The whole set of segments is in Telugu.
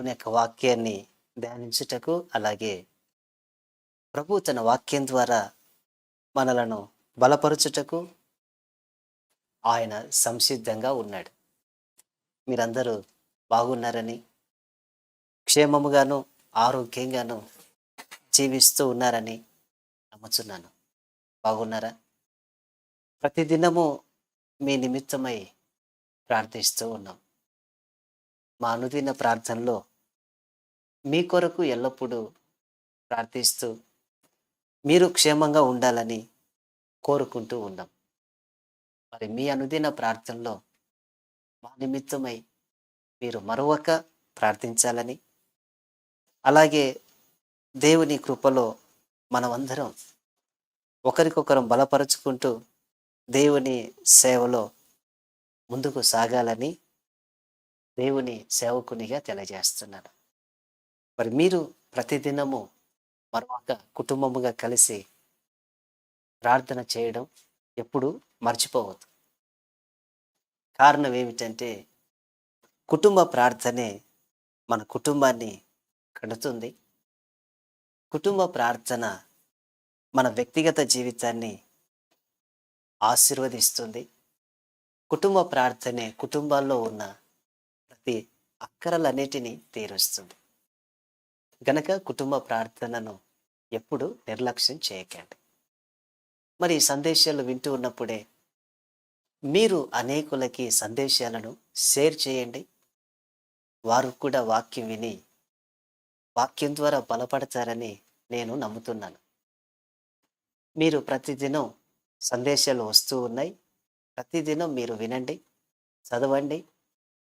దేవుని యొక్క వాక్యాన్ని ధ్యానించుటకు అలాగే ప్రభు తన వాక్యం ద్వారా మనలను బలపరచుటకు ఆయన సంసిద్ధంగా ఉన్నాడు. మీరందరూ బాగున్నారని క్షేమముగాను ఆరోగ్యంగాను జీవిస్తూ ఉన్నారని నమ్ముచున్నాను. బాగున్నారా? ప్రతిదినము మీ నిమిత్తమై ప్రార్థిస్తూ ఉన్నాం. మా అనుదిన ప్రార్థనలో మీ కొరకు ఎల్లప్పుడూ ప్రార్థిస్తూ మీరు క్షేమంగా ఉండాలని కోరుకుంటూ ఉన్నాం మరి మీ అనుదిన ప్రార్థనలో మా నిమిత్తమై మీరు మరొక ప్రార్థించాలని అలాగే దేవుని కృపలో మనమందరం ఒకరికొకరం బలపరుచుకుంటూ దేవుని సేవలో ముందుకు సాగాలని దేవుని సేవకునిగా తెలియజేస్తున్నాను. మరి మీరు ప్రతిదినము మరొక కుటుంబముగా కలిసి ప్రార్థన చేయడం ఎప్పుడు మర్చిపోవద్దు. కారణం ఏమిటంటే కుటుంబ ప్రార్థనే మన కుటుంబాన్ని కడుతుంది. కుటుంబ ప్రార్థన మన వ్యక్తిగత జీవితాన్ని ఆశీర్వదిస్తుంది. కుటుంబ ప్రార్థనే కుటుంబాల్లో ఉన్న ప్రతి అక్కరలన్నిటినీ తీరుస్తుంది. గనక కుటుంబ ప్రార్థనను ఎప్పుడు నిర్లక్ష్యం చేయకండి. మరి ఈ సందేశాలు వింటూ ఉన్నప్పుడే మీరు అనేకులకి సందేశాలను షేర్ చేయండి. వారు కూడా వాక్యం విని వాక్యం ద్వారా బలపడతారని నేను నమ్ముతున్నాను. మీరు ప్రతిదినం సందేశాలు వస్తూ ఉన్నాయి. ప్రతిదినం మీరు వినండి చదవండి.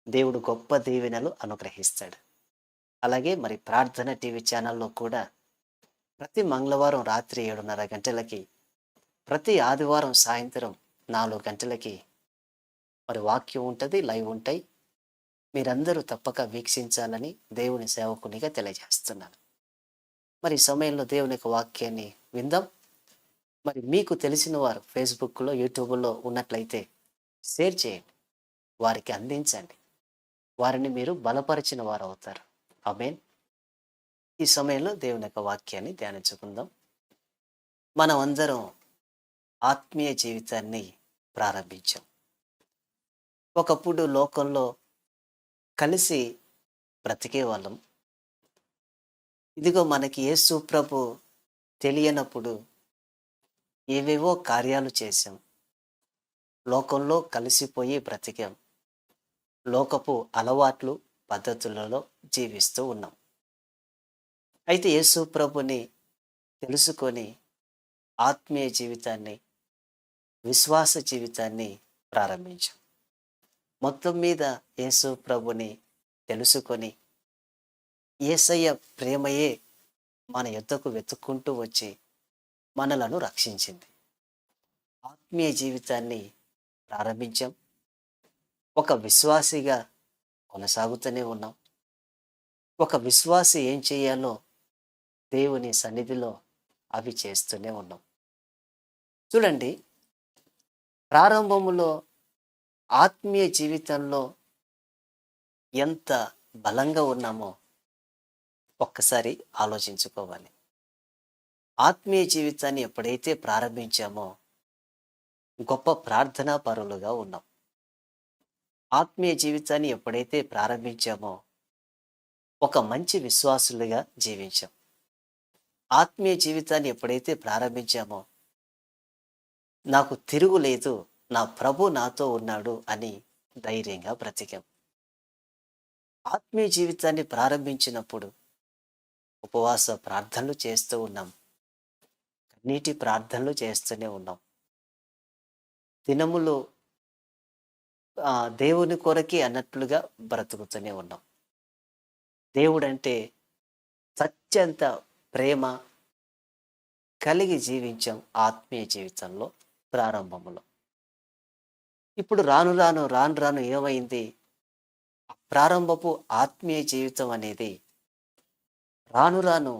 దేవుడు గొప్ప దీవెనలు అనుగ్రహిస్తాడు. అలాగే మరి ప్రార్థన టీవీ ఛానల్లో కూడా ప్రతి మంగళవారం రాత్రి ఏడున్నర గంటలకి ప్రతి ఆదివారం సాయంత్రం నాలుగు గంటలకి మరి వాక్యం ఉంటుంది లైవ్ ఉంటాయి. మీరందరూ తప్పక వీక్షించాలని దేవుని సేవకునిగా తెలియజేస్తున్నాను. మరి సమయంలో దేవుని యొక్క వాక్యాన్ని విందాం. మరి మీకు తెలిసిన వారు ఫేస్బుక్లో యూట్యూబ్లో ఉన్నట్లయితే షేర్ చేయండి. వారికి అందించండి. వారిని మీరు బలపరిచిన వారు అవుతారు అమేన్ ఈ సమయంలో దేవుని యొక్క వాక్యాన్ని ధ్యానించుకుందాం. మనం అందరం ఆత్మీయ జీవితాన్ని ప్రారంభించాం. ఒకప్పుడు లోకంలో కలిసి బ్రతికే వాళ్ళం. ఇదిగో మనకి యేసు ప్రభు తెలియనప్పుడు ఏవేవో కార్యాలు చేశాం. లోకంలో కలిసిపోయి బ్రతికాం. లోకపు అలవాట్లు పద్ధతులలో జీవిస్తూ ఉన్నాం. అయితే యేసు ప్రభుని తెలుసుకొని ఆత్మీయ జీవితాన్ని విశ్వాస జీవితాన్ని ప్రారంభించాం. మొత్తం మీద యేసు ప్రభుని తెలుసుకొని ఏసయ్య ప్రేమయే మన యుద్ధకు వెతుక్కుంటూ వచ్చి మనలను రక్షించింది. ఆత్మీయ జీవితాన్ని ప్రారంభించాం. ఒక విశ్వాసిగా కొనసాగుతూనే ఉన్నాం. ఒక విశ్వాసి ఏం చేయాలో దేవుని సన్నిధిలో అవి చేస్తూనే ఉన్నాం. చూడండి ప్రారంభములో ఆత్మీయ జీవితంలో ఎంత బలంగా ఉన్నామో ఒక్కసారి ఆలోచించుకోవాలి. ఆత్మీయ జీవితాన్ని ఎప్పుడైతే ప్రారంభించామో గొప్ప ప్రార్థనా పరులుగా ఉన్నాం. ఆత్మీయ జీవితాన్ని ఎప్పుడైతే ప్రారంభించామో ఒక మంచి విశ్వాసులుగా జీవించాం. ఆత్మీయ జీవితాన్ని ఎప్పుడైతే ప్రారంభించామో నాకు తిరుగులేదు నా ప్రభు నాతో ఉన్నాడు అని ధైర్యంగా బ్రతికాం. ఆత్మీయ జీవితాన్ని ప్రారంభించినప్పుడు ఉపవాస ప్రార్థనలు చేస్తూ ఉన్నాం. కన్నీటి ప్రార్థనలు చేస్తూనే ఉన్నాం. దినములు దేవుని కొరకే అన్నట్లుగా బ్రతుకుతూనే ఉన్నాం. దేవుడంటే సత్యంత ప్రేమ కలిగి జీవించాం ఆత్మీయ జీవితంలో ప్రారంభంలో ఇప్పుడు రాను రాను రాను రాను ఏమైంది? ప్రారంభపు ఆత్మీయ జీవితం అనేది రాను రాను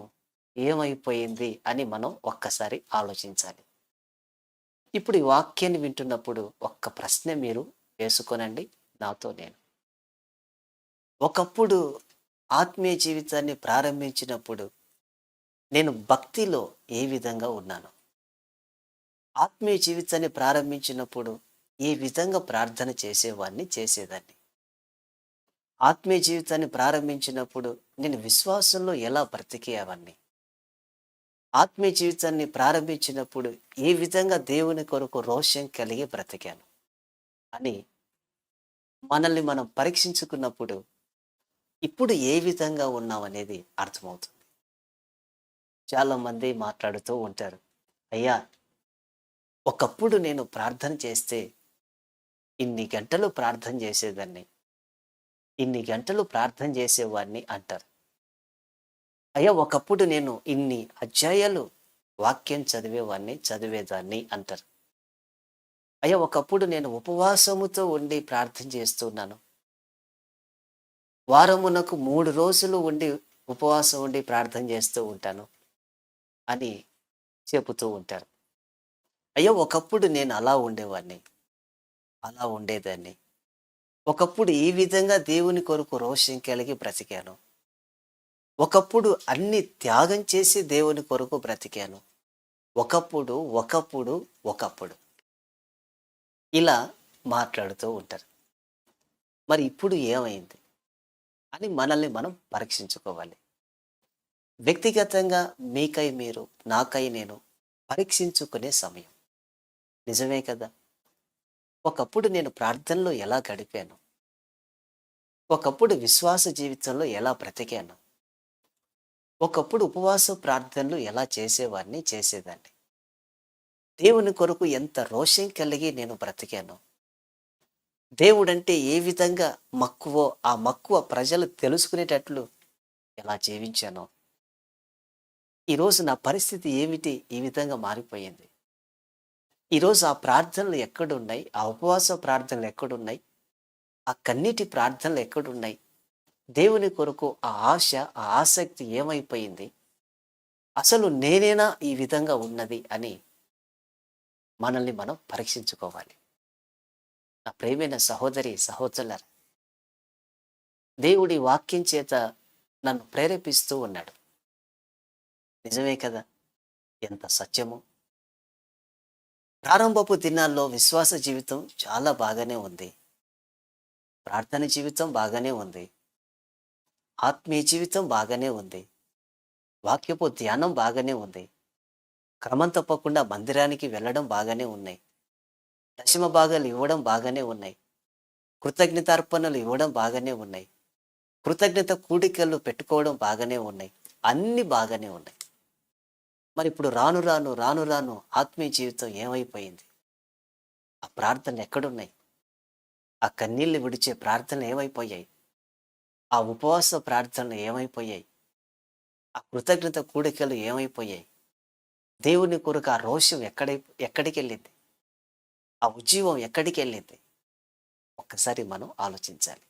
ఏమైపోయింది అని మనం ఒక్కసారి ఆలోచించాలి. ఇప్పుడు ఈ వాక్యాన్ని వింటున్నప్పుడు ఒక్క ప్రశ్న మీరు వేసుకోనండి నాతో నేను. ఒకప్పుడు ఆత్మీయ జీవితాన్ని ప్రారంభించినప్పుడు నేను భక్తిలో ఏ విధంగా ఉన్నాను ఆత్మీయ జీవితాన్ని ప్రారంభించినప్పుడు ఏ విధంగా ప్రార్థన చేసేవాడిని చేసేదాన్ని. ఆత్మీయ జీవితాన్ని ప్రారంభించినప్పుడు నేను విశ్వాసంలో ఎలా బ్రతికేవాడిని ఆత్మీయ జీవితాన్ని ప్రారంభించినప్పుడు ఏ విధంగా దేవుని కొరకు రోషం కలిగి బ్రతికాను అని మనల్ని మనం పరీక్షించుకున్నప్పుడు ఇప్పుడు ఏ విధంగా ఉన్నామనేది అర్థమవుతుంది. చాలామంది మాట్లాడుతూ ఉంటారు అయ్యా ఒకప్పుడు నేను ప్రార్థన చేస్తే ఇన్ని గంటలు ప్రార్థన చేసేదాన్ని ఇన్ని గంటలు ప్రార్థన చేసేవాడిని అంటారు. అయ్యా ఒకప్పుడు నేను ఇన్ని అధ్యాయాలు వాక్యం చదివేవాడిని చదివేదాన్ని అంటారు. అయ్యా ఒకప్పుడు నేను ఉపవాసముతో ఉండి ప్రార్థన చేస్తున్నాను. వారమునకు మూడు రోజులు ఉండి ఉపవాసం ఉండి ప్రార్థన చేస్తూ ఉంటాను అని చెబుతూ ఉంటారు. అయ్యో ఒకప్పుడు నేను అలా ఉండేవాడిని. అలా ఉండేదాన్ని. ఒకప్పుడు ఈ విధంగా దేవుని కొరకు రోషం కలిగి బ్రతికాను. ఒకప్పుడు అన్ని త్యాగం చేసి దేవుని కొరకు బ్రతికాను. ఒకప్పుడు ఒకప్పుడు ఒకప్పుడు. ఇలా మాట్లాడుతూ ఉంటారు. మరి ఇప్పుడు ఏమైంది? అని మనల్ని మనం పరీక్షించుకోవాలి. వ్యక్తిగతంగా మీకై మీరు నాకై నేను పరీక్షించుకునే సమయం. నిజమే కదా? ఒకప్పుడు నేను ప్రార్థనలో ఎలా గడిపాను? ఒకప్పుడు విశ్వాస జీవితంలో ఎలా బ్రతికాను? ఒకప్పుడు ఉపవాస ప్రార్థనలు ఎలా చేసేవాడిని చేసేదాన్ని? దేవుని కొరకు ఎంత రోషం కలిగి నేను బ్రతికాను? దేవుడంటే ఏ విధంగా మక్కువో ఆ మక్కువ ప్రజలు తెలుసుకునేటట్లు ఎలా జీవించానో. ఈరోజు నా పరిస్థితి ఏమిటి? ఈ విధంగా మారిపోయింది. ఈరోజు ఆ ప్రార్థనలు ఎక్కడున్నాయి? ఆ ఉపవాస ప్రార్థనలు ఎక్కడున్నాయి? ఆ కన్నీటి ప్రార్థనలు ఎక్కడున్నాయి? దేవుని కొరకు ఆ ఆశ ఆ ఆసక్తి ఏమైపోయింది? అసలు నేనేనా ఈ విధంగా ఉన్నది అని మనల్ని మనం పరీక్షించుకోవాలి. నా ప్రేమైన సహోదరి సహోదరుల దేవుడి వాక్యం చేత నన్ను ప్రేరేపిస్తూ ఉన్నాడు. నిజమే కదా? ఎంత సత్యమో? ప్రారంభపు దినాల్లో విశ్వాస జీవితం చాలా బాగానే ఉంది. ప్రార్థన జీవితం బాగానే ఉంది. ఆత్మీయ జీవితం బాగానే ఉంది. వాక్యపు ధ్యానం బాగానే ఉంది. క్రమం తప్పకుండా మందిరానికి వెళ్ళడం బాగానే ఉన్నాయి. దశమ భాగాలు ఇవ్వడం బాగానే ఉన్నాయి. కృతజ్ఞతార్పణలు ఇవ్వడం బాగానే ఉన్నాయి. కృతజ్ఞత కూడికలు పెట్టుకోవడం బాగానే ఉన్నాయి. అన్ని బాగానే ఉన్నాయి. మరి ఇప్పుడు రాను రాను రాను రాను ఆత్మీయ జీవితం ఏమైపోయింది? ఆ ప్రార్థనలు ఎక్కడున్నాయి? ఆ కన్నీళ్ళు విడిచే ప్రార్థనలు ఏమైపోయాయి? ఆ ఉపవాస ప్రార్థనలు ఏమైపోయాయి? ఆ కృతజ్ఞత కూడికలు ఏమైపోయాయి? దేవుని కొరకు ఆ రోషం ఎక్కడ ఎక్కడికి వెళ్ళింది? ఆ ఉజ్జీవం ఎక్కడికి వెళ్ళింది? ఒక్కసారి మనం ఆలోచించాలి.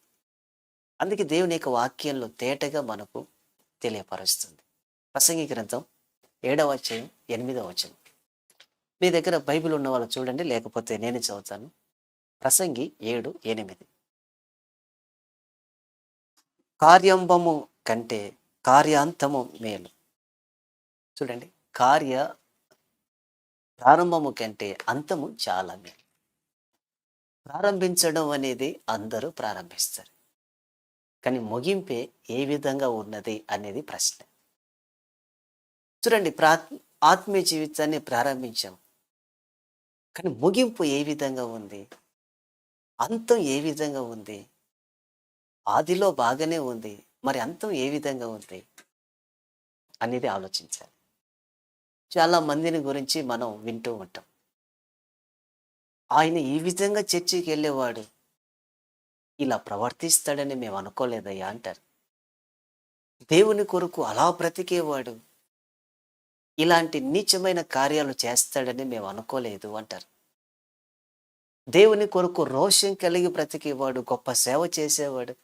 అందుకే దేవుని యొక్క వాక్యంలో తేటగా మనకు తెలియపరుస్తుంది. ప్రసంగి గ్రంథం ఏడవ అధ్యాయం ఎనిమిదవ వచనం. మీ దగ్గర బైబిల్ ఉన్న వాళ్ళు చూడండి లేకపోతే నేనే చదువుతాను. ప్రసంగి ఏడు ఎనిమిది. కార్యంబము కంటే కార్యాంతము మేలు. చూడండి. కార్య ప్రారంభము కంటే అంతము చాలా మేలు. ప్రారంభించడం అనేది అందరూ ప్రారంభిస్తారు. కానీ ముగింపే ఏ విధంగా ఉన్నది అనేది ప్రశ్న. చూడండి ప్రా ఆత్మీయ జీవితాన్ని ప్రారంభించాం. కానీ ముగింపు ఏ విధంగా ఉంది? అంతం ఏ విధంగా ఉంది? ఆదిలో బాగానే ఉంది. మరి అంతం ఏ విధంగా ఉంది? అనేది ఆలోచించాలి. చాలా మందిని గురించి మనం వింటూ ఉంటాం. ఆయన ఈ విధంగా చర్చికి వెళ్ళేవాడు. ఇలా ప్రవర్తిస్తాడని మేము అనుకోలేదయ్యా అంటారు. దేవుని కొరకు అలా బ్రతికేవాడు. ఇలాంటి నీచమైన కార్యాలు చేస్తాడని మేము అనుకోలేదు అంటారు. దేవుని కొరకు రోషం కలిగి బ్రతికేవాడు గొప్ప సేవ చేసేవాడు.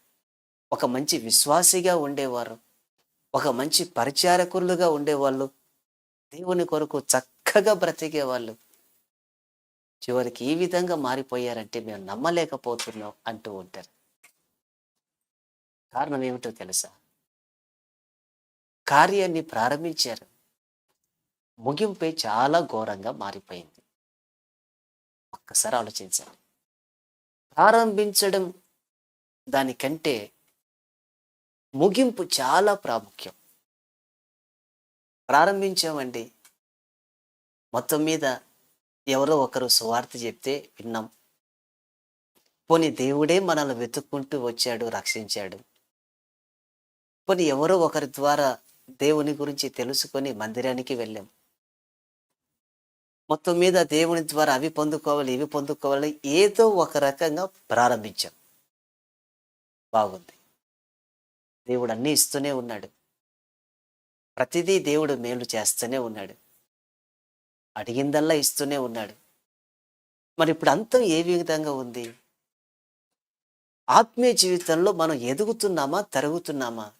ఒక మంచి విశ్వాసిగా ఉండేవారు. ఒక మంచి పరిచారకులుగా ఉండేవాళ్ళు. దేవుని కొరకు చక్కగా బ్రతికే వాళ్ళు చివరికి ఈ విధంగా మారిపోయారంటే మేము నమ్మలేకపోతున్నాం అంటూ ఉంటారు. కారణం ఏమిటో తెలుసా? కార్యాన్ని ప్రారంభించారు. ముగింపే చాలా ఘోరంగా మారిపోయింది. ఒక్కసారి ఆలోచించండి. ప్రారంభించడం దానికంటే ముగింపు చాలా ప్రాముఖ్యం. ప్రారంభించామండి. మొత్తం మీద ఎవరో ఒకరు సువార్త చెప్తే విన్నాం. పోనీ దేవుడే మనల్ని వెతుక్కుంటూ వచ్చాడు రక్షించాడు. పోనీ ఎవరో ఒకరి ద్వారా దేవుని గురించి తెలుసుకొని మందిరానికి వెళ్ళాం. మొత్తం మీద దేవుని ద్వారా అవి పొందుకోవాలి ఇవి పొందుకోవాలి ఏదో ఒక రకంగా ప్రారంభించాం. బాగుంది. దేవుడు అన్నీ ఇస్తూనే ఉన్నాడు. ప్రతిదీ దేవుడు మేలు చేస్తూనే ఉన్నాడు. అడిగిందల్లా ఇస్తూనే ఉన్నాడు. మరి ఇప్పుడు అంతం ఏ విధంగా ఉంది? ఆత్మీయ జీవితంలో మనం ఎదుగుతున్నామా తరుగుతున్నామా?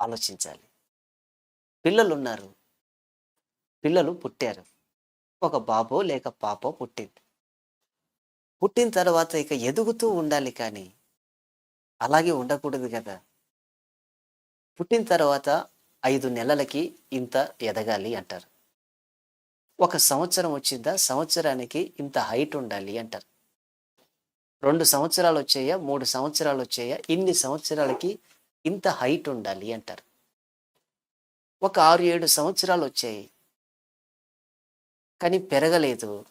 ఆలోచించాలి. పిల్లలు ఉన్నారు పిల్లలు పుట్టారు. ఒక బాబో లేక పాపో పుట్టింది. పుట్టిన తర్వాత ఇక ఎదుగుతూ ఉండాలి కానీ అలాగే ఉండకూడదు కదా. పుట్టిన తర్వాత ఐదు నెలలకి ఇంత ఎదగాలి అంటారు. ఒక సంవత్సరం వచ్చిందా? సంవత్సరానికి ఇంత హైట్ ఉండాలి అంటారు. రెండు సంవత్సరాలు వచ్చాయా? మూడు సంవత్సరాలు వచ్చాయా? ఇన్ని సంవత్సరాలకి ఇంత హైట్ ఉండాలి అంటారు. ఒక ఆరు ఏడు సంవత్సరాలు వచ్చాయి. కానీ పెరగలేదు.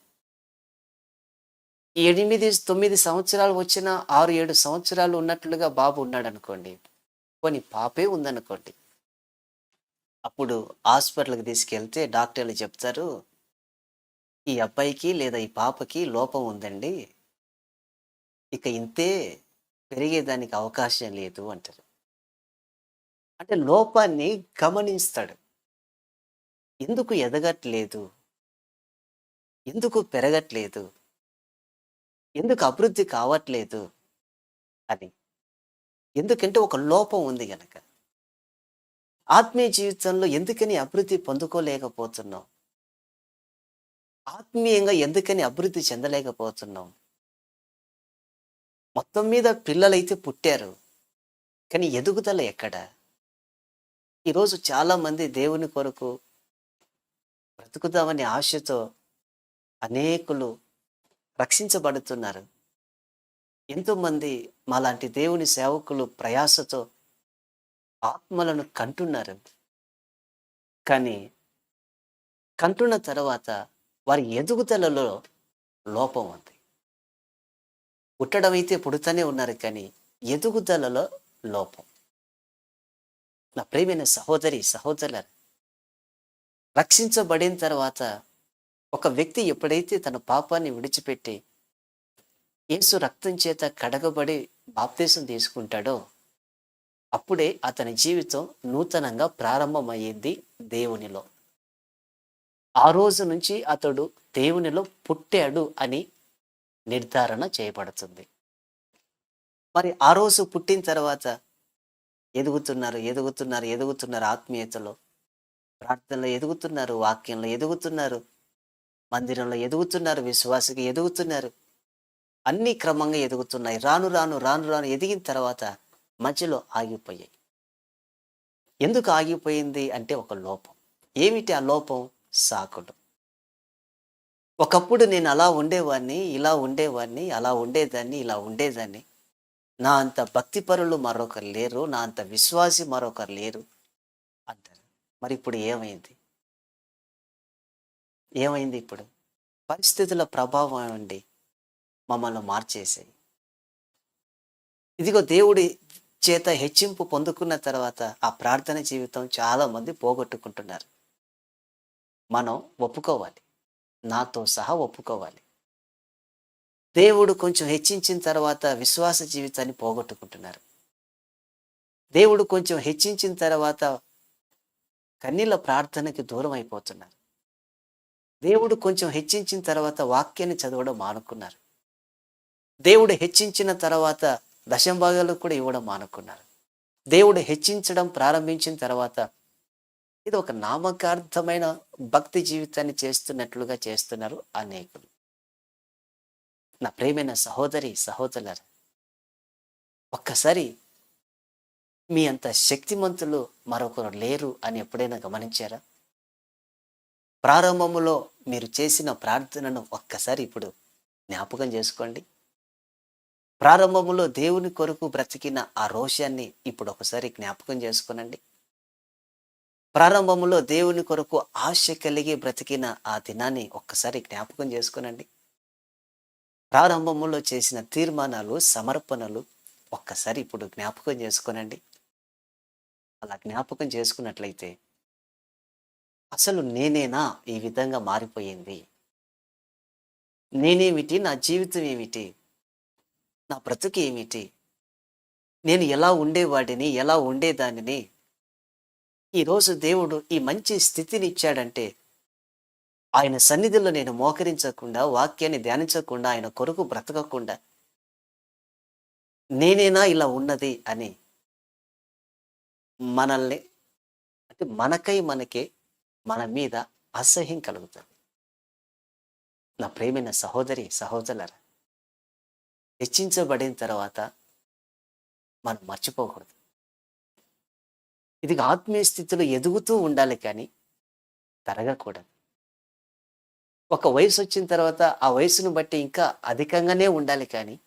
ఎనిమిది తొమ్మిది సంవత్సరాలు వచ్చిన ఆరు ఏడు సంవత్సరాలు ఉన్నట్లుగా బాబు ఉన్నాడు అనుకోండి కొన్ని పాపే ఉందనుకోండి. అప్పుడు హాస్పిటల్కి తీసుకెళ్తే డాక్టర్లు చెప్తారు ఈ అబ్బాయికి లేదా ఈ పాపకి లోపం ఉందండి. ఇక ఇంతే పెరిగేదానికి అవకాశం లేదు అంటారు. అంటే లోపాన్ని గమనిస్తాడు. ఎందుకు ఎదగట్లేదు? ఎందుకు పెరగట్లేదు? ఎందుకు అభివృద్ధి కావట్లేదు? అని. ఎందుకంటే ఒక లోపం ఉంది గనక. ఆత్మీయ జీవితంలో ఎందుకని అభివృద్ధి పొందుకోలేకపోతున్నాం ఆత్మీయంగా ఎందుకని అభివృద్ధి చెందలేకపోతున్నాం మొత్తం మీద పిల్లలైతే పుట్టారు. కానీ ఎదుగుదల ఎక్కడ? ఈరోజు చాలామంది దేవుని కొరకు బ్రతుకుదామనే ఆశతో అనేకులు రక్షించబడుతున్నారు. ఎంతోమంది మాలాంటి దేవుని సేవకులు ప్రయాసతో ఆత్మలను కంటున్నారు కానీ కంటున్న తర్వాత వారి ఎదుగుదలలో లోపం ఉంది. పుట్టడం అయితే పుడుతూనే ఉన్నారు కానీ ఎదుగుదలలో లోపం. నా ప్రేమైన సహోదరి సహోదరు రక్షించబడిన తర్వాత ఒక వ్యక్తి ఎప్పుడైతే తన పాపాన్ని విడిచిపెట్టి యేసు రక్తం చేత కడగబడి బాప్తీసం తీసుకుంటాడో అప్పుడే అతని జీవితం నూతనంగా ప్రారంభమయ్యింది దేవునిలో. ఆ రోజు నుంచి అతడు దేవునిలో పుట్టాడు అని నిర్ధారణ చేయబడుతుంది. మరి ఆ రోజు పుట్టిన తర్వాత ఎదుగుతున్నారు ఎదుగుతున్నారు ఎదుగుతున్నారు ఆత్మీయతలో. ప్రార్థనలో ఎదుగుతున్నారు వాక్యంలో ఎదుగుతున్నారు మందిరంలో ఎదుగుతున్నారు విశ్వాసకి ఎదుగుతున్నారు. అన్ని క్రమంగా ఎదుగుతున్నాయి. రాను రాను రాను రాను ఎదిగిన తర్వాత మధ్యలో ఆగిపోయాయి. ఎందుకు ఆగిపోయింది అంటే ఒక లోపం. ఏమిటి ఆ లోపం? సాకుడు. ఒకప్పుడు నేను అలా ఉండేవాడిని ఇలా ఉండేవాడిని అలా ఉండేదాన్ని ఇలా ఉండేదాన్ని. నా అంత భక్తిపరులు మరొకరు లేరు నా అంత విశ్వాసి మరొకరు లేరు అంటారు. మరి ఇప్పుడు ఏమైంది? ఏమైంది ఇప్పుడు? పరిస్థితుల ప్రభావం అండి మమ్మల్ని మార్చేసాయి. ఇదిగో దేవుడి చేత హెచ్చింపు పొందుకున్న తర్వాత ఆ ప్రార్థన జీవితం చాలామంది పోగొట్టుకుంటున్నారు. మనం ఒప్పుకోవాలి. నాతో సహా ఒప్పుకోవాలి. దేవుడు కొంచెం హెచ్చించిన తర్వాత విశ్వాస జీవితాన్ని పోగొట్టుకుంటున్నారు. దేవుడు కొంచెం హెచ్చించిన తర్వాత కన్నీళ్ళ ప్రార్థనకి దూరం అయిపోతున్నారు దేవుడు కొంచెం హెచ్చించిన తర్వాత వాక్యాన్ని చదవడం మానుకున్నారు. దేవుడు హెచ్చించిన తర్వాత దశంభాగాలు కూడా ఇవ్వడం మానుకున్నారు. దేవుడు హెచ్చించడం ప్రారంభించిన తర్వాత ఇది ఒక నామకార్థమైన భక్తి జీవితాన్ని చేస్తున్నట్లుగా చేస్తున్నారు అనేకులు. నా ప్రేమైన సహోదరి సహోదరు ఒక్కసారి మీ అంత శక్తిమంతులు మరొకరు లేరు అని ఎప్పుడైనా గమనించారా? ప్రారంభములో మీరు చేసిన ప్రార్థనను ఒక్కసారి ఇప్పుడు జ్ఞాపకం చేసుకోండి. ప్రారంభంలో దేవుని కొరకు బ్రతికిన ఆ రోషాన్ని ఇప్పుడు ఒకసారి జ్ఞాపకం చేసుకునండి. ప్రారంభంలో దేవుని కొరకు ఆశ కలిగి బ్రతికిన ఆ దినాన్ని ఒక్కసారి జ్ఞాపకం చేసుకునండి. ప్రారంభంలో చేసిన తీర్మానాలు సమర్పణలు ఒక్కసారి ఇప్పుడు జ్ఞాపకం చేసుకునండి. అలా జ్ఞాపకం చేసుకున్నట్లయితే అసలు నేనేనా ఈ విధంగా మారిపోయింది? నేనేమిటి? నా జీవితం ఏమిటి? నా బ్రతుకు ఏమిటి? నేను ఎలా ఉండేవాడిని ఎలా ఉండేదానిని? ఈరోజు దేవుడు ఈ మంచి స్థితిని ఇచ్చాడంటే ఆయన సన్నిధిలో నేను మోకరించకుండా వాక్యాన్ని ధ్యానించకుండా ఆయన కొరకు బ్రతకకుండా నేనేనా ఇలా ఉన్నది అని మనల్ని అంటే మనకై మనకే మన మీద అసహ్యం కలుగుతుంది. నా ప్రేమైన సహోదరి సహోదరులరా హెచ్చించబడిన తర్వాత మనం మర్చిపోకూడదు. ఇది ఆత్మీయ స్థితిలో ఎదుగుతూ ఉండాలి కానీ తరగకూడదు ఒక వయసు వచ్చిన తర్వాత ఆ వయసును బట్టి ఇంకా అధికంగానే ఉండాలి కానీ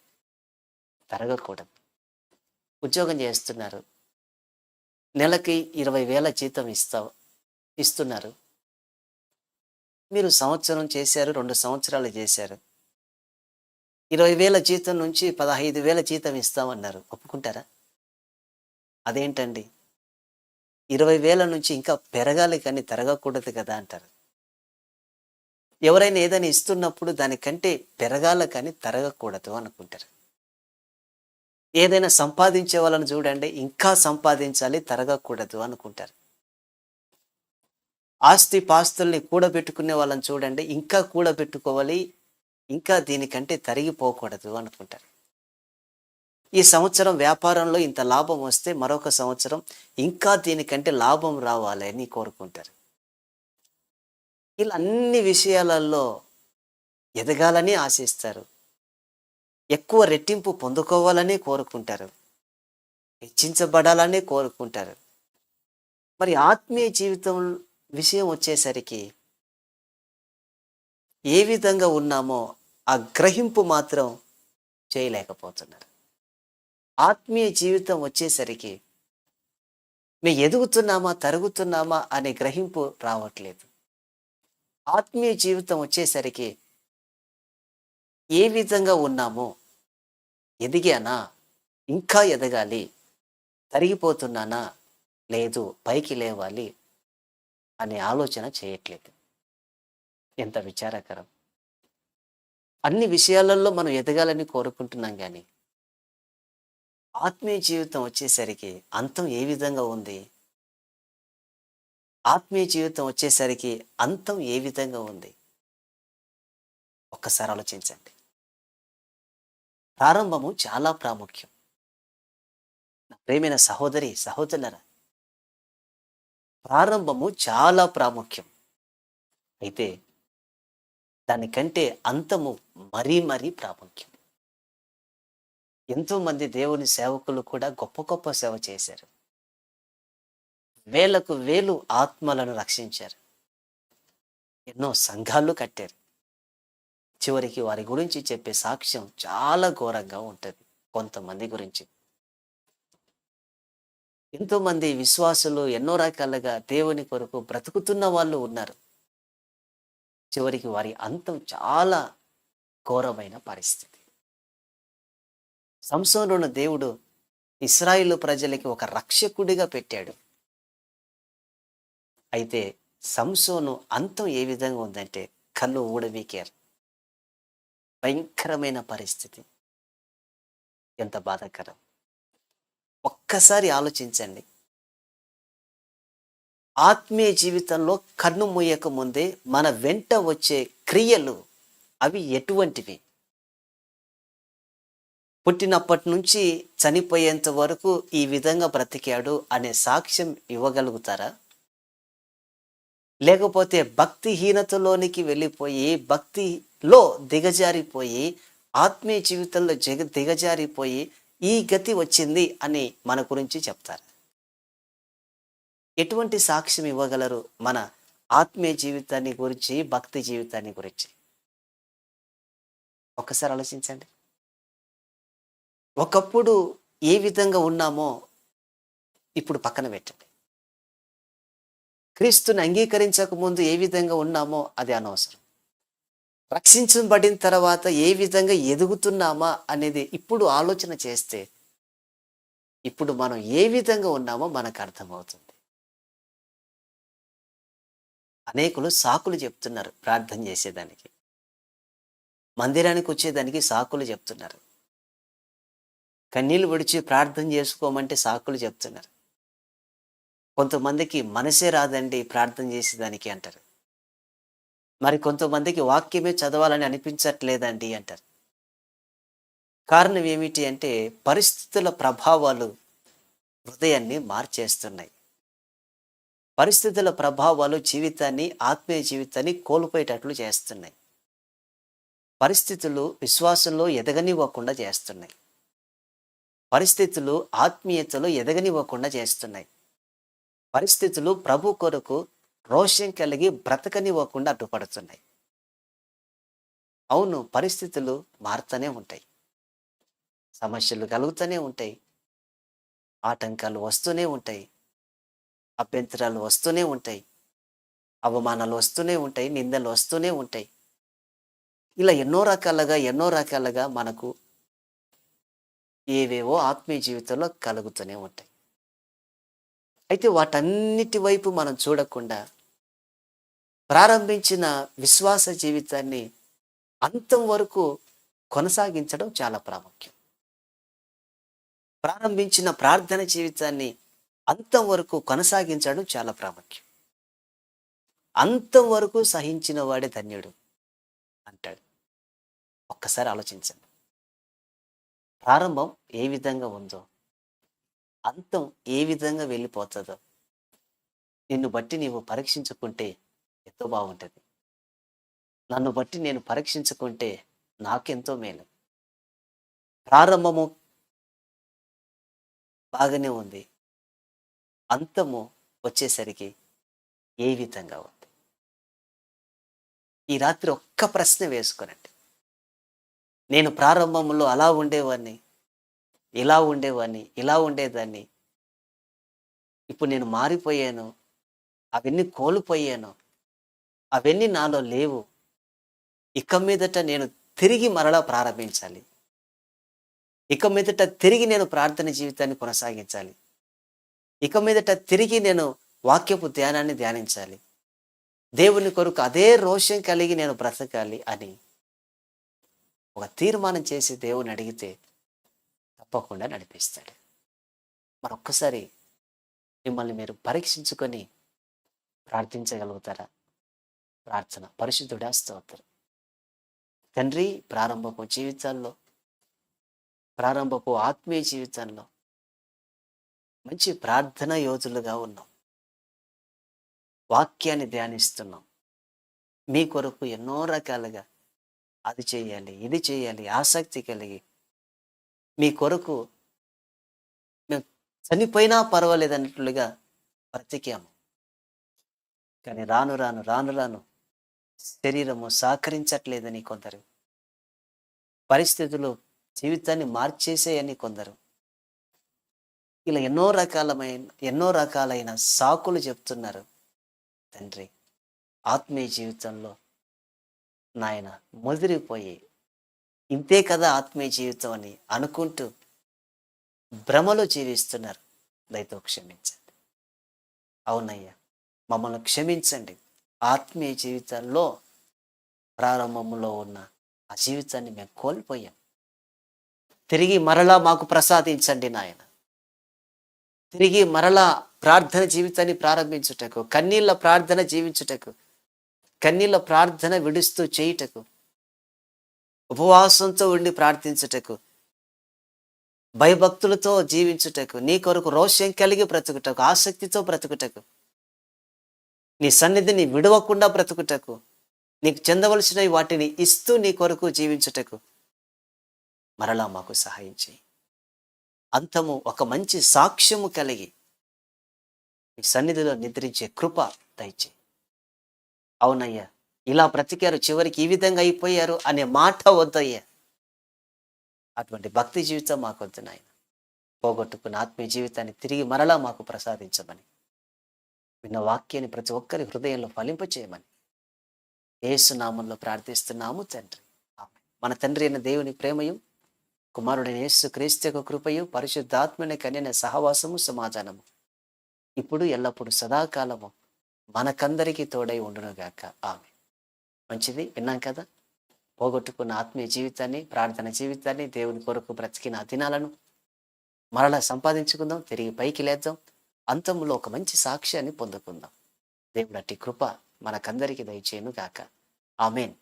తరగకూడదు ఉద్యోగం చేస్తున్నారు. నెలకి ఇరవై వేల జీతం ఇస్తావు ఇస్తున్నారు. మీరు సంవత్సరం చేశారు రెండు సంవత్సరాలు చేశారు. ఇరవై వేల జీతం నుంచి పదహైదు వేల జీతం ఇస్తామన్నారు. ఒప్పుకుంటారా? అదేంటండి? ఇరవై వేల నుంచి ఇంకా పెరగాలి కానీ తరగకూడదు కదా అంటారు. ఎవరైనా ఏదైనా ఇస్తున్నప్పుడు దానికంటే పెరగాల కానీ తరగకూడదు అనుకుంటారు. ఏదైనా సంపాదించే వాళ్ళని చూడండి ఇంకా సంపాదించాలి తరగకూడదు అనుకుంటారు. ఆస్తి పాస్తుల్ని కూడబెట్టుకునే వాళ్ళని చూడండి ఇంకా కూడబెట్టుకోవాలి ఇంకా దీనికంటే తరిగిపోకూడదు అనుకుంటారు ఈ సంవత్సరం వ్యాపారంలో ఇంత లాభం వస్తే మరొక సంవత్సరం ఇంకా దీనికంటే లాభం రావాలి అని కోరుకుంటారు. ఇలా అన్ని విషయాలలో ఎదగాలని ఆశిస్తారు. ఎక్కువ రెట్టింపు పొందుకోవాలని కోరుకుంటారు. హెచ్చించబడాలని కోరుకుంటారు. మరి ఆత్మీయ జీవితం విషయం వచ్చేసరికి ఏ విధంగా ఉన్నామో ఆ గ్రహింపు మాత్రం చేయలేకపోతున్నారు. ఆత్మీయ జీవితం వచ్చేసరికి మేము ఎదుగుతున్నామా తరుగుతున్నామా అనే గ్రహింపు రావట్లేదు. ఆత్మీయ జీవితం వచ్చేసరికి ఏ విధంగా ఉన్నామో ఎదిగానా ఇంకా ఎదగాలి తరిగిపోతున్నానా లేదు పైకి లేవాలి అనే ఆలోచన చేయట్లేదు. ఎంత విచారకరం. అన్ని విషయాలలో మనం ఎదగాలని కోరుకుంటున్నాం కానీ ఆత్మీయ జీవితం వచ్చేసరికి అంతం ఏ విధంగా ఉంది? ఆత్మీయ జీవితం వచ్చేసరికి అంతం ఏ విధంగా ఉంది? ఒక్కసారి ఆలోచించండి. ప్రారంభము చాలా ప్రాముఖ్యం. నా ప్రేమైన సహోదరి సహోదరులరా ప్రారంభము చాలా ప్రాముఖ్యం. అయితే దానికంటే అంతము మరీ మరీ ప్రాముఖ్యం. ఎంతో మంది దేవుని సేవకులు కూడా గొప్ప గొప్ప సేవ చేశారు. వేలకు వేలు ఆత్మలను రక్షించారు. ఎన్నో సంఘాలు కట్టారు. చివరికి వారి గురించి చెప్పే సాక్ష్యం చాలా ఘోరంగా ఉంటుంది కొంతమంది గురించి. ఎంతో మంది విశ్వాసులు ఎన్నో రకాలుగా దేవుని కొరకు బ్రతుకుతున్న వాళ్ళు ఉన్నారు. చివరికి వారి అంతం చాలా ఘోరమైన పరిస్థితి. సంసోనును దేవుడు ఇస్రాయిల్ ప్రజలకి ఒక రక్షకుడిగా పెట్టాడు. అయితే సంసోను అంతం ఏ విధంగా ఉందంటే కళ్ళు ఊడబీకారు భయంకరమైన పరిస్థితి. ఎంత బాధాకరం. ఒక్కసారి ఆలోచించండి. ఆత్మీయ జీవితంలో కన్ను మూయక ముందే మన వెంట వచ్చే క్రియలు అవి ఎటువంటివి? పుట్టినప్పటి నుంచి చనిపోయేంత వరకు ఈ విధంగా బ్రతికాడు అనే సాక్ష్యం ఇవ్వగలుగుతారా? లేకపోతే భక్తిహీనతలోనికి వెళ్ళిపోయి భక్తిలో దిగజారిపోయి ఆత్మీయ జీవితంలో జగ దిగజారిపోయి ఈ గతి వచ్చింది అని మన గురించి చెప్తారు? ఎటువంటి సాక్ష్యం ఇవ్వగలరు మన ఆత్మీయ జీవితాన్ని గురించి భక్తి జీవితాన్ని గురించి? ఒక్కసారి ఆలోచించండి. ఒకప్పుడు ఏ విధంగా ఉన్నామో ఇప్పుడు పక్కన పెట్టండి. క్రీస్తుని అంగీకరించక ముందు ఏ విధంగా ఉన్నామో అది అనవసరం. రక్షించబడిన తర్వాత ఏ విధంగా ఎదుగుతున్నామా అనేది ఇప్పుడు ఆలోచన చేస్తే ఇప్పుడు మనం ఏ విధంగా ఉన్నామో మనకు అర్థమవుతుంది. అనేకులు సాకులు చెప్తున్నారు ప్రార్థన చేసేదానికి. మందిరానికి వచ్చేదానికి సాకులు చెప్తున్నారు. కన్నీళ్ళు విడిచి ప్రార్థన చేసుకోమంటే సాకులు చెప్తున్నారు. కొంతమందికి మనసే రాదండి ప్రార్థన చేసేదానికి అంటారు. మరి కొంతమందికి వాక్యమే చదవాలని అనిపించట్లేదండి అంటారు. కారణం ఏమిటి అంటే పరిస్థితుల ప్రభావాలు హృదయాన్ని మార్చేస్తున్నాయి. పరిస్థితుల ప్రభావాలు జీవితాన్ని ఆత్మీయ జీవితాన్ని కోల్పోయేటట్లు చేస్తున్నాయి. పరిస్థితులు విశ్వాసంలో ఎదగనివ్వకుండా చేస్తున్నాయి. పరిస్థితులు ఆత్మీయతలో ఎదగనివ్వకుండా చేస్తున్నాయి. పరిస్థితులు ప్రభు కొరకు రోషం కలిగి బ్రతకనివ్వకుండా అడ్డుపడుతున్నాయి. అవును పరిస్థితులు మారుతూనే ఉంటాయి. సమస్యలు కలుగుతూనే ఉంటాయి. ఆటంకాలు వస్తూనే ఉంటాయి. అభ్యంతరాలు వస్తూనే ఉంటాయి. అవమానాలు వస్తూనే ఉంటాయి. నిందలు వస్తూనే ఉంటాయి. ఇలా ఎన్నో రకాలుగా ఎన్నో రకాలుగా మనకు ఏవేవో ఆత్మీయ జీవితంలో కలుగుతూనే ఉంటాయి. అయితే వాటన్నిటి వైపు మనం చూడకుండా ప్రారంభించిన విశ్వాస జీవితాన్ని అంతం వరకు కొనసాగించడం చాలా ప్రాముఖ్యం. ప్రారంభించిన ప్రార్థన జీవితాన్ని అంతం వరకు కొనసాగించడం చాలా ప్రాముఖ్యం. అంతవరకు సహించిన వాడే ధన్యుడు అంటాడు. ఒక్కసారి ఆలోచించండి. ప్రారంభం ఏ విధంగా ఉందో అంతం ఏ విధంగా వెళ్ళిపోతుందో నిన్ను బట్టి నీవు పరీక్షించుకుంటే ఎంతో బాగుంటుంది. నన్ను బట్టి నేను పరీక్షించుకుంటే నాకెంతో మేలు. ప్రారంభము బాగానే ఉంది. అంతము వచ్చేసరికి ఏ విధంగా ఉంది? ఈ రాత్రి ఒక్క ప్రశ్న వేసుకునండి. నేను ప్రారంభంలో అలా ఉండేవాడిని ఇలా ఉండేవాడిని ఇలా ఉండేదాన్ని ఇప్పుడు నేను మారిపోయాను అవన్నీ కోల్పోయాను అవన్నీ నాలో లేవు ఇక మీదట నేను తిరిగి మరలా ప్రారంభించాలి. ఇక మీదట తిరిగి నేను ప్రార్థన జీవితాన్ని కొనసాగించాలి. ఇక మీదట తిరిగి నేను వాక్యపు ధ్యానాన్ని ధ్యానించాలి. దేవుని కొరకు అదే రోషం కలిగి నేను బ్రతకాలి అని ఒక తీర్మానం చేసి దేవుని అడిగితే తప్పకుండా నడిపిస్తాడు. మరొక్కసారి మిమ్మల్ని మీరు పరీక్షించుకొని ప్రార్థించగలుగుతారా? ప్రార్థన పరిశుద్ధుడా స్తోత్రం. తండ్రి ప్రారంభపు జీవితాల్లో ప్రారంభపు ఆత్మీయ జీవితంలో మంచి ప్రార్థన యోధులుగా ఉన్నాం. వాక్యాన్ని ధ్యానిస్తున్నాం. మీ కొరకు ఎన్నో రకాలుగా అది చేయాలి ఇది చేయాలి ఆసక్తి కలిగి మీ కొరకు మేము చనిపోయినా పర్వాలేదన్నట్లుగా బ్రతికాము. కానీ రాను రాను రాను రాను శరీరము సహకరించట్లేదని కొందరు పరిస్థితులు జీవితాన్ని మార్చేసేయని కొందరు ఇలా ఎన్నో రకాలమైన ఎన్నో రకాలైన సాకులు చెప్తున్నారు తండ్రి. ఆత్మీయ జీవితంలో నాయన ముదిరిపోయి ఇంతే కదా ఆత్మీయ జీవితం అని అనుకుంటూ భ్రమలో జీవిస్తున్నారు. దయతో క్షమించండి. అవునయ్యా మమ్మల్ని క్షమించండి. ఆత్మీయ జీవితంలో ప్రారంభంలో ఉన్న ఆ జీవితాన్ని మేము కోల్పోయాం. తిరిగి మరలా మాకు ప్రసాదించండి నాయన. తిరిగి మరలా ప్రార్థన జీవితాన్ని ప్రారంభించుటకు కన్నీళ్ళ ప్రార్థన జీవించుటకు కన్నీళ్ళ ప్రార్థన విడుస్తూ చేయుటకు ఉపవాసంతో ఉండి ప్రార్థించుటకు భయభక్తులతో జీవించుటకు నీ కొరకు రోషం కలిగి బ్రతుకుటకు ఆసక్తితో బ్రతుకుటకు నీ సన్నిధిని విడవకుండా బ్రతుకుటకు నీకు చెందవలసిన వాటిని ఇస్తూ నీ కొరకు జీవించుటకు మరలా మాకు సహాయం చేయి. అంతము ఒక మంచి సాక్ష్యము కలిగి మీ సన్నిధిలో నిద్రించే కృప దయచే అవునయ్యా ఇలా బ్రతికారు చివరికి ఈ విధంగా అయిపోయారు అనే మాట వద్దయ్యా. అటువంటి భక్తి జీవితం మాకు వద్దు నాయన. పోగొట్టుకున్న ఆత్మీయ జీవితాన్ని తిరిగి మరలా మాకు ప్రసాదించమని విన్న వాక్యాన్ని ప్రతి ఒక్కరి హృదయంలో ఫలింపచేయమని ఏసునామంలో ప్రార్థిస్తున్నాము తండ్రి. మన తండ్రి అయిన దేవుని ప్రేమయం కుమారుడైన యేసు క్రీస్తు యొక్క కృపయు పరిశుద్ధాత్మని కనిన సహవాసము సమాధానము. ఇప్పుడు ఎల్లప్పుడు సదాకాలము మనకందరికీ తోడై ఉండునుగాక. ఆమె మంచిది? విన్నాం కదా? పోగొట్టుకున్న ఆత్మీయ జీవితాన్ని ప్రార్థన జీవితాన్ని దేవుని కొరకు బ్రతికిన దినాలను మరలా సంపాదించుకుందాం తిరిగి పైకి లేద్దాం. అంతంలో ఒక మంచి సాక్ష్యాన్ని పొందుకుందాం. దేవుడు అట్టి కృప మనకందరికీ దయచేయను గాక ఆమెన్.